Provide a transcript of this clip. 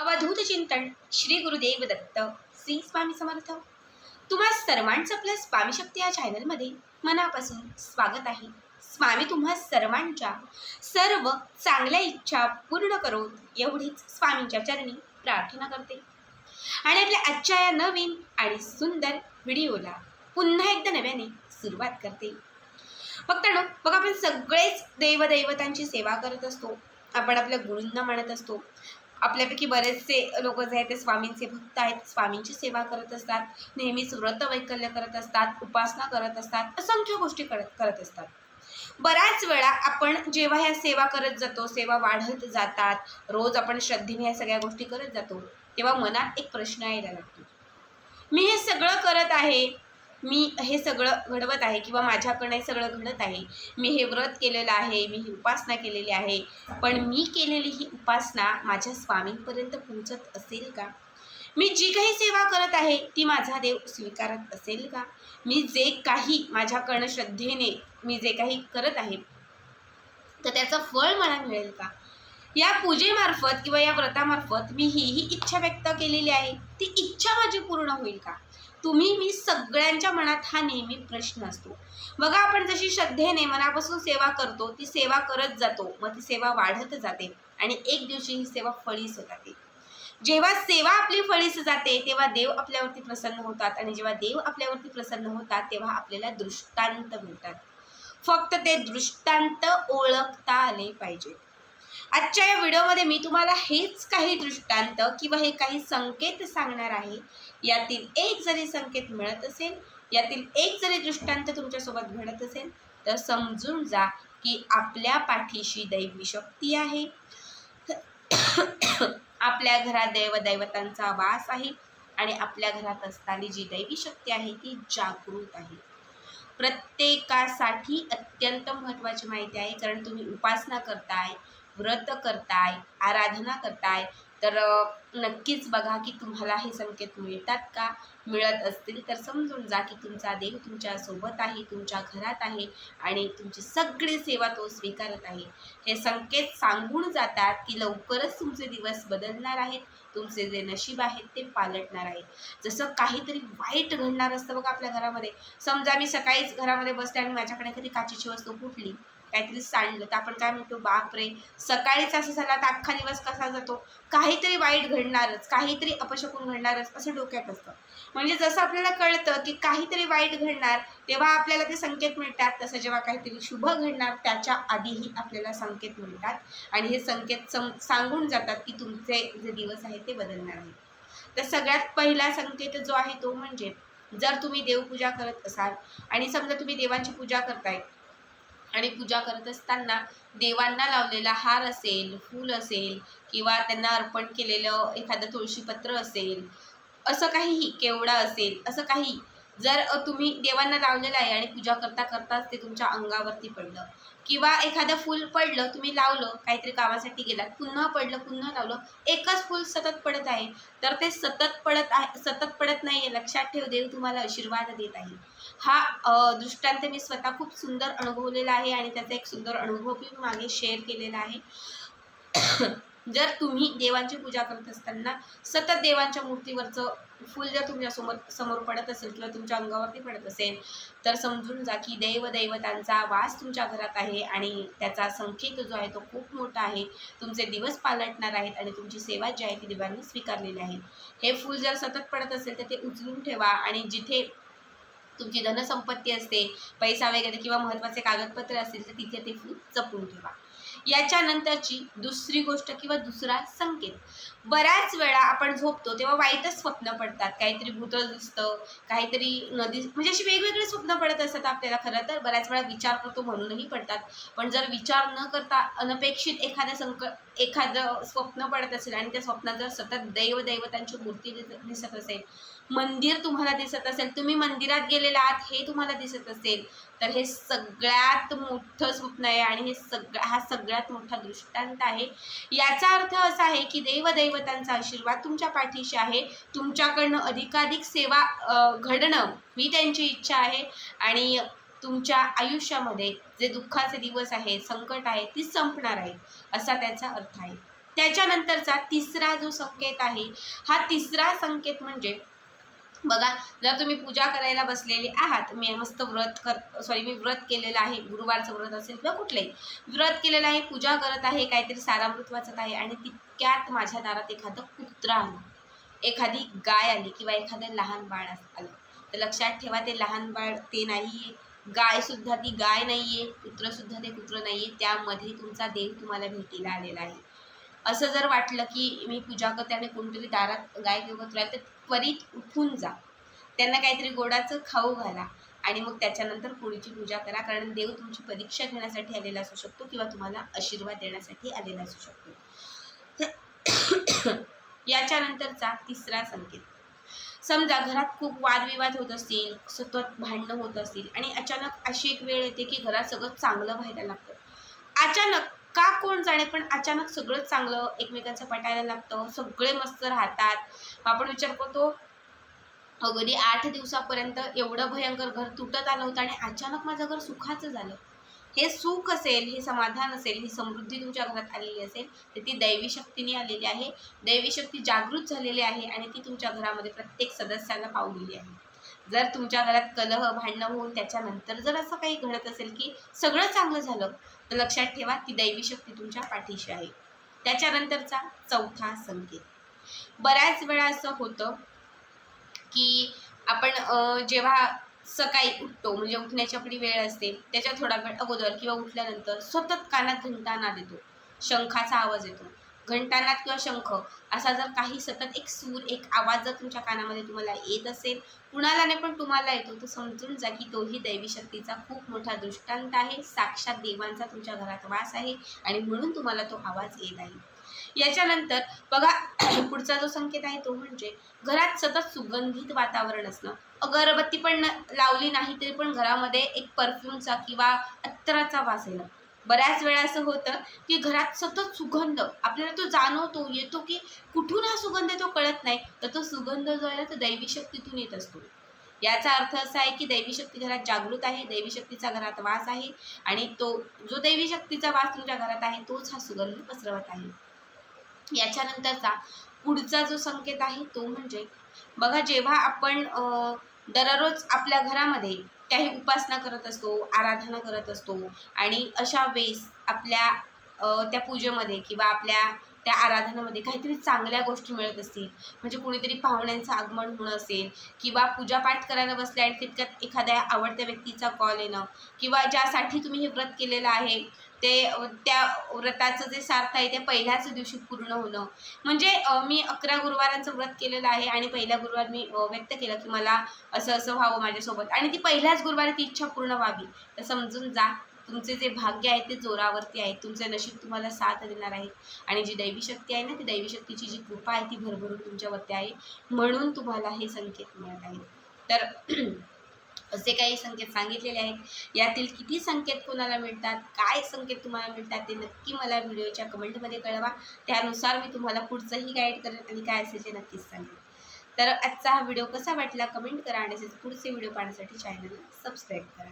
अवधूत चिंतन श्री गुरुदेव दत्त श्री स्वामी समर्थ. तुम्हा सर्वांचं आपल्या स्वामी शक्ती या चॅनलमध्ये मनापासून स्वागत आहे. स्वामी तुम्हा सर्वांच्या सर्व चांगल्या इच्छा पूर्ण करोत एवढीच स्वामींच्या चरणी प्रार्थना करते. आणि आपल्या आजच्या या नवीन आणि सुंदर व्हिडिओला पुन्हा एकदा नव्याने सुरुवात करते. बघता ना बघ आपण सगळेच देवदैवतांची सेवा करत असतो. आपण आपल्या गुरूंना म्हणत असतो. आपल्यापैकी बरेचसे लोक जे आहेत ते स्वामींचे भक्त आहेत स्वामींची सेवा करत असतात नेहमीच व्रत वैकल्य करत असतात उपासना करत असतात असंख्य गोष्टी करत करत असतात. बऱ्याच वेळा आपण जेव्हा ह्या सेवा करत जातो सेवा वाढत जातात रोज आपण श्रद्धेने ह्या सगळ्या गोष्टी करत जातो तेव्हा मनात एक प्रश्न यायला लागतो. मी हे सगळं करत आहे मी हे सगळं घडवत आहे किंवा माझ्याकडनं हे सगळं घडत आहे. मी हे व्रत केलेलं आहे मी ही उपासना केलेली आहे. पण मी केलेली ही उपासना माझ्या स्वामींपर्यंत पोहोचत असेल का? मी जी काही सेवा करत आहे ती माझा देव स्वीकारत असेल का? मी जे काही माझ्याकडनं श्रद्धेने मी जे काही करत आहे तर त्याचं फळ मला मिळेल का? या पूजेमार्फत किंवा या व्रतामार्फत मी ही ही इच्छा व्यक्त केलेली आहे. ती इच्छा माझी पूर्ण होईल का? तुम्ही मी सगळ्यांच्या मनात हा नेहमी प्रश्न असतो. बघा आपण जशी श्रद्धेने मनापासून सेवा करतो ती सेवा करत जातो मग ती सेवा वाढत जाते आणि एक दिवशी ही सेवा फळीस जाते जेव्हा सेवा आपली फळीस जाते तेव्हा देव आपल्यावरती प्रसन्न होतात आणि जेव्हा देव आपल्यावरती प्रसन्न होतात तेव्हा आपल्याला दृष्टांत मिळतात. फक्त ते दृष्टांत ओळखता आले पाहिजे आजच्या या व्हिडिओमध्ये मी तुम्हाला हेच काही दृष्टांत किंवा हे काही संकेत सांगणार आहे. यातील एक जरी संकेत मिळत असेल यातील एक जरी दृष्टांत तुमच्यासोबत घडत असेल तर समजून जा की आपल्या पाठीशी दैवी शक्ती आहे. आपल्या घरात देवदैवतांचा वास आहे आणि आपल्या घरात असताना जी दैवी शक्ती आहे ती जागृत आहे. प्रत्येकासाठी अत्यंत महत्त्वाची माहिती आहे कारण तुम्ही उपासना करताय व्रत करताय आराधना करताय तर नक्कीच बघा की तुम्हाला हे संकेत मिळतात का? मिळत असतील तर समजून जा की तुमचा देव तुमच्यासोबत आहे तुमच्या घरात आहे आणि तुमची सगळी सेवा तो स्वीकारत आहे. हे संकेत सांगून जातात की लवकरच तुमचे दिवस बदलणार आहेत तुमचे जे नशीब आहेत ते पालटणार आहे जसं काहीतरी वाईट घडणार असतं बघा आपल्या घरामध्ये. समजा मी सकाळीच घरामध्ये बसते आणि माझ्याकडे कधी काचेची वस्तू फुटली काहीतरी सांडलं. तर आपण काय म्हणतो बापरे सकाळीच असं झाला तर अख्खा दिवस कसा जातो? काहीतरी वाईट घडणारच काहीतरी अपशकून घडणारच असं डोक्यात असतं. म्हणजे जसं आपल्याला कळतं की काहीतरी वाईट घडणार तेव्हा आपल्याला ते संकेत मिळतात. तसं जेव्हा काहीतरी शुभ घडणार त्याच्या आधीही आपल्याला संकेत मिळतात. आणि हे संकेत सम सांगून जातात की तुमचे जे दिवस आहेत ते बदलणार आहेत तर सगळ्यात पहिला संकेत जो आहे तो म्हणजे जर तुम्ही देवपूजा करत असाल आणि समजा तुम्ही देवांची पूजा करताय आणि पूजा करत असताना देवांना लावलेला हार असेल फूल असेल किंवा त्यांना अर्पण केलेलं एखादं तुळशीपत्र असेल असं काहीही केवडा असेल असं काही जर तुम्ही देवांना लावलेलं आहे आणि पूजा करता करताच ते तुमच्या अंगावरती पडलं किंवा एखादं फूल पडलं तुम्ही लावलं काहीतरी कामासाठी गेलात पुन्हा पडलं पुन्हा लावलं एकच फूल सतत पडत आहे तर ते सतत पडत आहे सतत पडत नाही आहे लक्षात ठेव देव तुम्हाला आशीर्वाद देत आहे. हा दृष्टांत मी स्वतः खूप सुंदर अनुभवलेला आहे आणि त्याचा एक सुंदर अनुभव मी मागे शेअर केलेला आहे. जर तुम्ही देवांची पूजा करत असताना सतत देवांच्या मूर्तीवरचं फूल जर तुमच्यासमोर समोर पडत असेल किंवा तुमच्या अंगावरती पडत असेल तर समजून जा की दैव दैवतांचा वास तुमच्या घरात आहे आणि त्याचा संकेत जो आहे तो खूप मोठा आहे. तुमचे दिवस पालटणार आहेत आणि तुमची सेवा जी आहे ती देवांनी स्वीकारलेली आहे. हे फूल जर सतत पडत असेल तर ते उचलून ठेवा आणि जिथे तुमची धनसंपत्ती असते पैसा वगैरे किंवा महत्त्वाचे कागदपत्र असेल तर तिथे ते फूल जपून ठेवा. याच्यानंतरची दुसरी गोष्ट किंवा दुसरा संकेत. बऱ्याच वेळा आपण झोपतो तेव्हा वाईटच स्वप्न पडतात. काहीतरी भूतळ दिसतं काहीतरी नदी म्हणजे अशी वेगवेगळी स्वप्न पडत असतात आपल्याला खरं तर. बऱ्याच वेळा विचार करतो म्हणूनही पडतात. पण जर विचार न करता अनपेक्षित एखाद्या संकट एखादं स्वप्न पडत असेल आणि त्या स्वप्नात जर सतत दैव दैवतांची मूर्ती दिसत असेल मंदिर तुम्हाला दिसत असेल तुम्ही मंदिरात गेलेला आहात हे तुम्हाला दिसत असेल तर हे सगळ्यात मोठं स्वप्न आहे आणि हे सगळा हा सगळ्यात मोठा दृष्टांत आहे. याचा अर्थ असा आहे की देवदैवतांचा आशीर्वाद तुमच्या पाठीशी आहे. तुमच्याकडनं अधिकाधिक सेवा घडणं ही त्यांची इच्छा आहे आणि तुमच्या आयुष्यामध्ये जे दुःखाचे दिवस आहे संकट आहे ती संपणार आहे असा त्याचा अर्थ आहे. त्याच्यानंतरचा तिसरा जो संकेत आहे हा तिसरा संकेत म्हणजे बघा जर तुम्ही पूजा करायला बसलेले आहात मी मस्त व्रत कर सॉरी मी व्रत केलेलं आहे गुरुवारचं व्रत असेल किंवा कुठलंही व्रत केलेलं आहे पूजा करत आहे काहीतरी सारामृत वाचत आहे आणि तितक्यात माझ्या दारात एखादं कुत्रा आलं. एखादी गाय आली किंवा एखादं लहान बाळ आलं. तर लक्षात ठेवा ते लहान बाळ ते नाही आहे गायसुद्धा ती गाय नाही आहे कुत्रसुद्धा ते कुत्र आहे त्यामध्ये तुमचा देव तुम्हाला भेटीला आलेला आहे. असं जर वाटलं की मी पूजा करते आणि कोणतरी दारात गाय किंवा कुत्रा तर त्वरित उठून जा. त्यांना काहीतरी गोडाचं खाऊ घाला आणि मग त्याच्यानंतर पोळीची पूजा करा. कारण देव तुमची परीक्षा घेण्यासाठी आलेला असू शकतो किंवा तुम्हाला आशीर्वाद देण्यासाठी आलेला असू शकतो. याच्यानंतरचा तिसरा संकेत. समजा घरात खूप वादविवाद होत असतील सतत भांडणं होत असतील आणि अचानक अशी एक वेळ येते की घरात सगळं चांगलं व्हायला लागतं. अचानक का कोण जाणे पण अचानक सगळं चांगलं एकमेकांचं पटायला लागतं सगळे मस्त राहतात. आपण विचार करतो अगदी आठ दिवसापर्यंत एवढं भयंकर घर तुटत आलं होतं आणि अचानक माझं घर सुखाचं झालं. हे सुख असेल हे समाधान असेल ही समृद्धी तुमच्या घरात आलेली असेल तर ती दैवी शक्तीने आलेली आहे. दैवी शक्ती जागृत झालेली आहे आणि ती तुमच्या घरामध्ये प्रत्येक सदस्यांना पावलेली आहे. जर तुमच्या घरात कलह भांडणं होऊन त्याच्यानंतर जर असं काही घडत असेल की सगळं चांगलं झालं तर लक्षात ठेवा ती दैवी शक्ती तुमच्या पाठीशी आहे. त्याच्यानंतरचा चौथा संकेत. बऱ्याच वेळा असं होतं की आपण जेव्हा सकाळी उठतो म्हणजे उठण्याची आपली वेळ असते त्याच्या थोडा वेळ अगोदर किंवा उठल्यानंतर सतत कानात घंटानाद येतो शंखाचा आवाज येतो. घंटानाद किंवा शंख असा जर काही सतत एक सूर एक आवाज जर तुमच्या कानामध्ये तुम्हाला येत असेल कुणाला नाही पण तुम्हाला येतो तर समजून जा की तोही दैवी शक्तीचा खूप मोठा दृष्टांत आहे. साक्षात देवांचा तुमच्या घरात वास आहे आणि म्हणून तुम्हाला तो आवाज येत आहे. याच्यानंतर बघा पुढचा जो संकेत आहे तो म्हणजे घरात सतत सुगंधित वातावरण असणं. अगरबत्ती पण लावली नाही तरी पण घरामध्ये एक परफ्यूमचा किंवा अत्तराचा वास येणं. बऱ्याच वेळा असं होतं की घरात सतत सुगंध आपल्याला तो जाणवतो येतो की कुठून हा सुगंध येतो कळत नाही तर तो सुगंध जो आहे ना तो दैवी शक्तीतून येत असतो. याचा अर्थ असा आहे की दैवी शक्ती घरात जागृत आहे दैवी शक्तीचा घरात वास आहे आणि तो जो दैवी शक्तीचा वास तुमच्या घरात आहे तोच हा सुगंध पसरवत आहे. याच्यानंतरचा पुढचा जो संकेत आहे तो म्हणजे बघा जेव्हा आपण दररोज आपल्या घरामध्ये त्याही उपासना करत असतो आराधना करत असतो. आणि अशा वेळेस आपल्या त्या पूजेमध्ये किंवा आपल्या त्या आराधनामध्ये काहीतरी चांगल्या गोष्टी मिळत असतील. म्हणजे कुणीतरी पाहुण्यांचं आगमन होणं असेल किंवा पूजापाठ करायला बसल्या आणि तितक्यात एखाद्या आवडत्या व्यक्तीचा कॉल येणं किंवा ज्यासाठी तुम्ही हे व्रत केलेलं आहे ते त्या व्रताचं जे सार्थ आहे ते पहिल्याच दिवशी पूर्ण होणं. म्हणजे मी अकरा गुरुवारांचं व्रत केलेलं आहे आणि पहिल्या गुरुवार मी व्यक्त केलं की मला असं असं व्हावं माझ्यासोबत. आणि ती पहिल्याच गुरुवारी ती इच्छा पूर्ण व्हावी. तर समजून जा. तुमचे जे भाग्य आहे ते जोरावरती आहे. तुमचं नशीब तुम्हाला साथ देणार आहे. आणि जी दैवी शक्ती आहे ना ती दैवी शक्तीची जी कृपा आहे ती भरभरून तुमच्यावरती आहे. म्हणून तुम्हाला हे संकेत मिळत आहेत. तर असे काही संकेत सांगितलेले आहेत. यातील किती संकेत कोणाला मिळतात? काय संकेत तुम्हाला मिळतात? ते नक्की मला व्हिडिओच्या कमेंटमध्ये कळवा. त्यानुसार मी तुम्हाला पुढचंही गाईड करेन आणि काय असेल ते नक्कीच सांगेन. तर आजचा हा व्हिडिओ कसा वाटला? कमेंट करा आणि पुढचे व्हिडिओ पाहण्यासाठी चॅनलला सबस्क्राईब करा.